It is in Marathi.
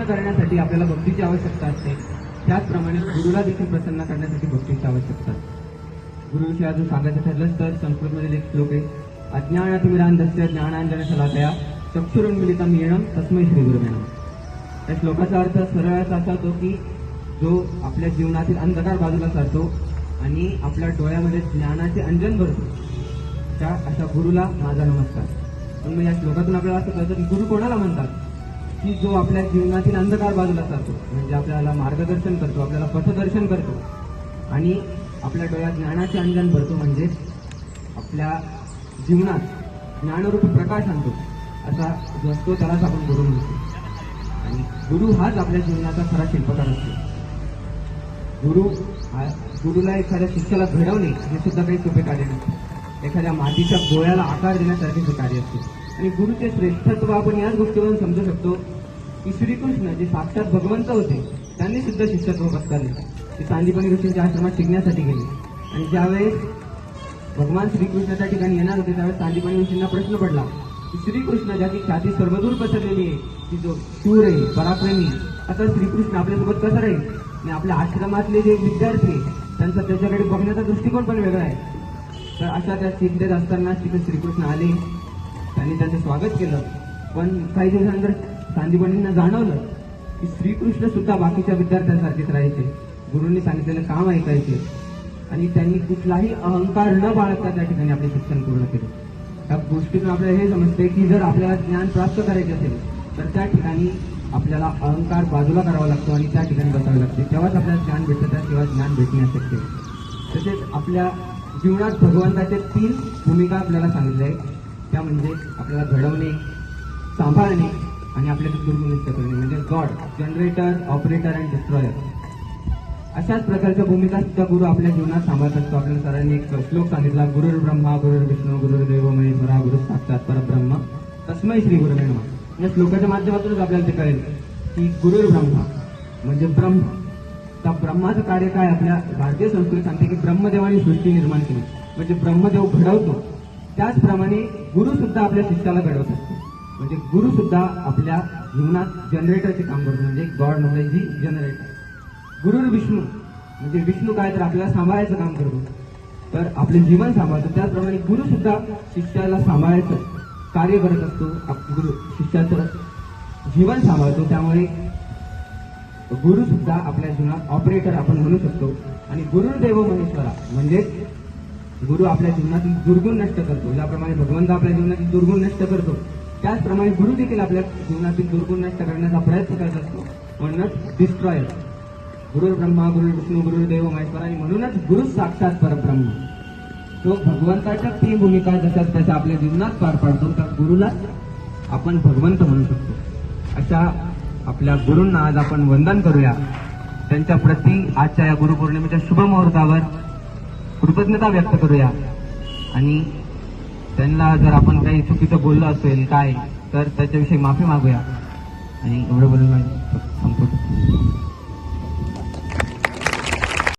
प्रसन्न करण्यासाठी आपल्याला भक्तीची आवश्यकता असते. त्याचप्रमाणे गुरुला देखील प्रसन्न करण्यासाठी भक्तीची आवश्यकता असते. गुरुविषयी अजून सांगायचं ठरलं तर संस्कृतमधील एक श्लोक आहे अज्ञानातिमिरांधस्य ज्ञानांजन शलाकया चक्षुरुन्मिलितम येणं तस्मै श्री मिळणं या श्लोकाचा अर्थ सरळ असा असा होतो की जो आपल्या जीवनातील अंधकार बाजूला सारतो आणि आपल्या डोळ्यामध्ये ज्ञानाचे अंजन भरतो. त्या अशा गुरुला माझा नमस्कार. पण मग या श्लोकातून आपल्याला असं कळतं की गुरु कोणाला म्हणतात? की जो आपल्या जीवनातील अंधकार बाजूला जातो म्हणजे आपल्याला मार्गदर्शन करतो आपल्याला पथदर्शन करतो आणि आपल्या डोळ्यात ज्ञानाचे अंजन भरतो म्हणजे आपल्या जीवनात ज्ञानरूप प्रकाश आणतो असा जो असतो त्यालाच आपण गुरु म्हणतो. आणि गुरु हाच आपल्या जीवनाचा खरा शिल्पकार असतो. गुरु हा गुरुला एखाद्या शिष्याला घडवणे हे सुद्धा काही सोपे कार्य नसते एखाद्या मातीच्या गोळ्याला आकार देण्यासारखे हे कार्य असते. आणि गुरुचे श्रेष्ठत्व आपण याच गोष्टीवरून समजू शकतो. की श्रीकृष्ण जे साक्षात भगवंत होते त्यांनी सुद्धा शिष्यत्व पत्कारले. ते सांदीपणी ऋषींच्या आश्रमात शिकण्यासाठी गेले. आणि ज्यावेळेस भगवान श्रीकृष्णाच्या ठिकाणी येणार होते त्यावेळेस सांदीपणी ऋषींना प्रश्न पडला की श्रीकृष्ण ज्याची ख्याती सर्वदूर पसरलेली आहे की जो शूर आहे पराक्रमी आता श्रीकृष्ण आपल्यासोबत कसं राहील? आणि आपल्या आश्रमातले जे विद्यार्थी त्यांचा त्याच्याकडे बघण्याचा दृष्टिकोन पण वेगळा आहे. तर अशा त्या चिंतेत असताना तिथे श्रीकृष्ण आले. त्यांनी त्यांचं स्वागत केलं. पण काही दिवसानंतर सांदीपणींना जाणवलं की श्रीकृष्ण सुद्धा बाकीच्या विद्यार्थ्यांसारखेच राहायचे. गुरूंनी सांगितलेलं काम ऐकायचे. आणि त्यांनी कुठलाही अहंकार न बाळगता त्या ठिकाणी आपले शिक्षण पूर्ण केले. त्या गोष्टीतून आपल्याला हे समजते की जर आपल्याला ज्ञान प्राप्त करायचे असेल तर त्या ठिकाणी आपल्याला अहंकार बाजूला करावा लागतो आणि त्या ठिकाणी बसावं लागते. तेव्हाच आपल्याला ज्ञान भेटतं तेव्हा ज्ञान भेटणे शकते तसेच आपल्या जीवनात भगवंताचे तीन भूमिका आपल्याला सांगितल्या आहेत. त्या म्हणजे आपल्याला घडवणे सांभाळणे आणि आपल्याला दुर्गुलित करणे म्हणजे god generator operator and destroyer अशाच प्रकारच्या भूमिका सुद्धा गुरु आपल्या जीवनात सांभाळत असतो. आपल्याला सरांनी एक श्लोक सांगितला गुरुर ब्रह्मा गुरुर विष्णू गुरुर देव महेश्वरा गुरु साक्षात परब्रह्म तस्मै श्री गुरु नमः. या श्लोकाच्या माध्यमातूनच आपल्याला ते कळेल की गुरुर ब्रह्मा म्हणजे ब्रह्म. त्या ब्रह्माचं कार्य काय? आपल्या भारतीय संस्कृती सांगते की ब्रह्मदेवाने सृष्टी निर्माण केली. म्हणजे ब्रह्मदेव घडवतो. त्याचप्रमाणे गुरु सुद्धा आपल्या शिष्याला घडवत असतो. म्हणजे गुरु सुद्धा आपल्या जीवनात जनरेटरचे काम करतो. म्हणजे गॉड नॉलेज ही जनरेटर गुरु विष्णू म्हणजे विष्णू काय तर आपल्याला सांभाळायचं काम करतो. तर आपले जीवन सांभाळतो. त्याचप्रमाणे गुरु सुद्धा शिष्याला सांभाळायचं कार्य करत असतो. आप- गुरु शिष्याचं जीवन सांभाळतो. त्यामुळे गुरु सुद्धा आपल्या जीवनात ऑपरेटर आपण म्हणू शकतो. आणि गुरुदेव महेश्वरा म्हणजे गुरु आपल्या जीवनातील दुर्गुण नष्ट करतो. ज्याप्रमाणे भगवंत आपल्या जीवनातील दुर्गुण नष्ट करतो त्याचप्रमाणे गुरु देखील आपल्या जीवनातील दुर्गुण नष्ट करण्याचा प्रयत्न करत असतो. म्हणूनच डिस्ट्रॉयर गुरु ब्रह्मा गुरु विष्णू गुरु देव महेश्वर आणि म्हणूनच गुरु साक्षात परब्रह्म. तो भगवंताच्या ती भूमिका जशा त्याच्या आपल्या जीवनात पार पाडतो त्या गुरुला आपण भगवंत म्हणू शकतो. अशा आपल्या गुरूंना आज आपण वंदन करूया. त्यांच्या प्रती आजच्या या गुरुपौर्णिमेच्या शुभ मुहूर्तावर कृतज्ञता व्यक्त करूया. आणि त्यांना जर आपण काही चुकीचं बोललो असेल काय तर त्याच्याविषयी माफी मागूया. आणि एवढं बोलून मी संपवतो.